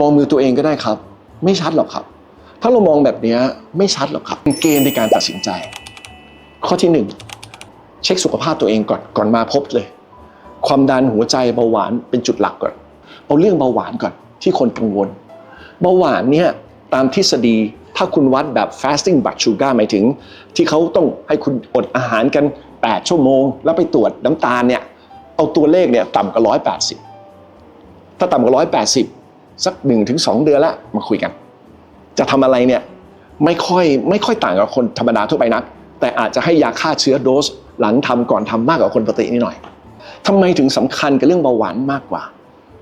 มองมือตัวเองก็ได้ครับ ไม่ชัดหรอกครับ ถ้าเรามองแบบนี้ไม่ชัดหรอกครับเกณฑ์ในการตัดสินใจ ข้อที่หนึ่งเช็คสุขภาพตัวเองก่อนก่อนมาพบเลย ความดันหัวใจเบาหวานเป็นจุดหลักก่อน เอาเรื่องเบาหวานก่อนที่คนกังวล เบาหวานเนี่ยตามทฤษฎีถ้าคุณวัดแบบ fasting blood sugar หมายถึง ที่เขาต้องให้คุณอดอาหารกัน 8 ชั่วโมง แล้วไปตรวจน้ำตาลเนี่ยเอาตัวเลขเนี่ยต่ำกว่า180 ถ้าต่ำกว่า180 สัก1-2เดือนละมาคุยกัน จะทำอะไรเนี่ยไม่ค่อยไม่ค่อยต่างกับคนธรรมดาทั่วไปนัก แต่อาจจะให้ยาฆ่าเชื้อโดสหลังทำก่อนทำมากกว่าคนปกตินิดหน่อยทำไมถึงสำคัญกับเรื่องเบาหวานมากกว่า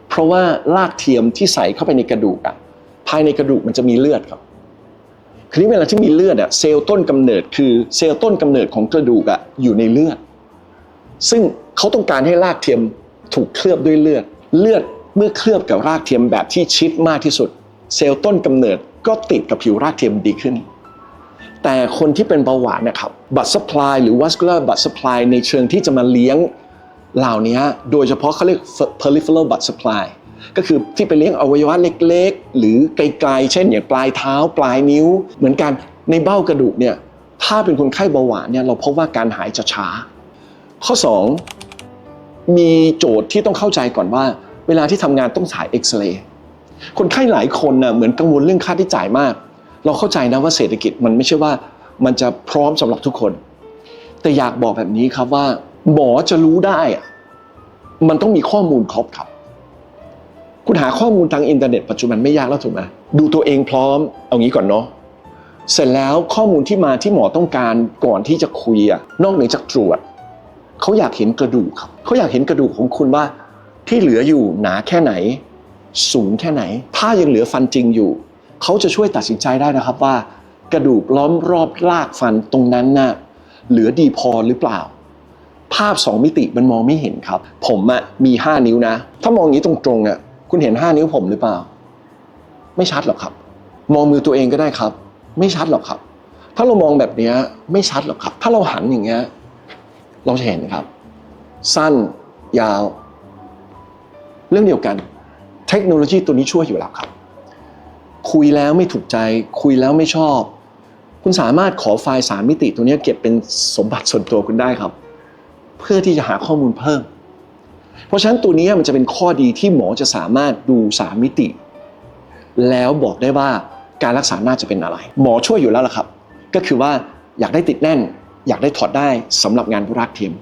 เพราะว่ารากเทียมที่ใส่เข้าไปในกระดูกอะภายในกระดูกมันจะมีเลือดครับคราวนี้เวลาที่มีเลือดอะเซลล์ต้นกำเนิดคือเซลล์ต้นกำเนิดของกระดูกอะอยู่ในเลือด ซึ่งเขาต้องการให้รากเทียมถูกเคลือบด้วยเลือด เลือด เมื่อเคลือบกับรากเทียมแบบที่ชิดมากที่สุด เซลล์ต้นกำเนิดก็ติดกับผิวรากเทียมดีขึ้น แต่คนที่เป็นเบาหวานนะครับบัตสปลายหรือ vascular blood supply ในเชิงที่จะมาเลี้ยงเหล่านี้โดยเฉพาะเขาเรียก peripheral blood supply ก็คือที่ไปเลี้ยงอวัยวะเล็กๆ หรือไกลๆ เช่นอย่างปลายเท้าปลายนิ้ว เหมือนกันในเบ้ากระดูกเนี่ยถ้าเป็นคนไข้เบาหวานเนี่ยเราพบว่าการหายจะช้า ข้อ 2 มีโจทย์ที่ต้องเข้าใจก่อนว่า วลาที่ทำงานต้องถ่ายเอ็กซเรย์คนไข้หลายคนน่ะเหมือนกังวลเรื่องค่าใช้จ่ายมาก เราเข้าใจนะว่าเศรษฐกิจมันไม่ใช่ว่ามันจะพร้อมสำหรับทุกคน แต่อยากบอกแบบนี้ครับว่า หมอจะรู้ได้อะมันต้องมีข้อมูลครบครับ คุณหาข้อมูลทางอินเทอร์เน็ตปัจจุบันไม่ยากแล้วถูกไหมดูตัวเองพร้อมเอางี้ก่อนเนาะเสร็จแล้วข้อมูลที่มาที่หมอต้องการก่อนที่จะคุยอะนอกเหนือจากตรวจเขาอยากเห็นกระดูกครับเขาอยากเห็นกระดูกของคุณว่า ที่เหลืออยู่หนาแค่ไหน สูงแค่ไหน ถ้ายังเหลือฟันจริงอยู่ เขาจะช่วยตัดสินใจได้นะครับว่า กระดูกล้อมรอบรากฟันตรงนั้นน่ะเหลือดีพอหรือเปล่า ภาพสองมิติมันมองไม่เห็นครับ ผมอะมีห้านิ้วนะ ถ้ามองอย่างนี้ตรงๆอะคุณเห็นห้านิ้วผมหรือเปล่า ไม่ชัดหรอกครับ มองมือตัวเองก็ได้ครับ ไม่ชัดหรอกครับ ถ้าเรามองแบบนี้ไม่ชัดหรอกครับ ถ้าเราหันอย่างเงี้ยเราจะเห็นครับ สั้นยาว เรื่องเดียวกัน เทคโนโลยีตัวนี้ช่วยอยู่แล้วครับ คุยแล้วไม่ถูกใจ คุยแล้วไม่ชอบ คุณสามารถขอไฟล์สามมิติตัวนี้เก็บเป็นสมบัติส่วนตัวคุณได้ครับ เพื่อที่จะหาข้อมูลเพิ่ม เพราะฉะนั้นตัวนี้มันจะเป็นข้อดีที่หมอจะสามารถดูสามมิติ แล้วบอกได้ว่าการรักษาน่าจะเป็นอะไร หมอช่วยอยู่แล้วล่ะครับ ก็คือว่าอยากได้ติดแน่น อยากได้ถอดได้สำหรับงานรักเทียม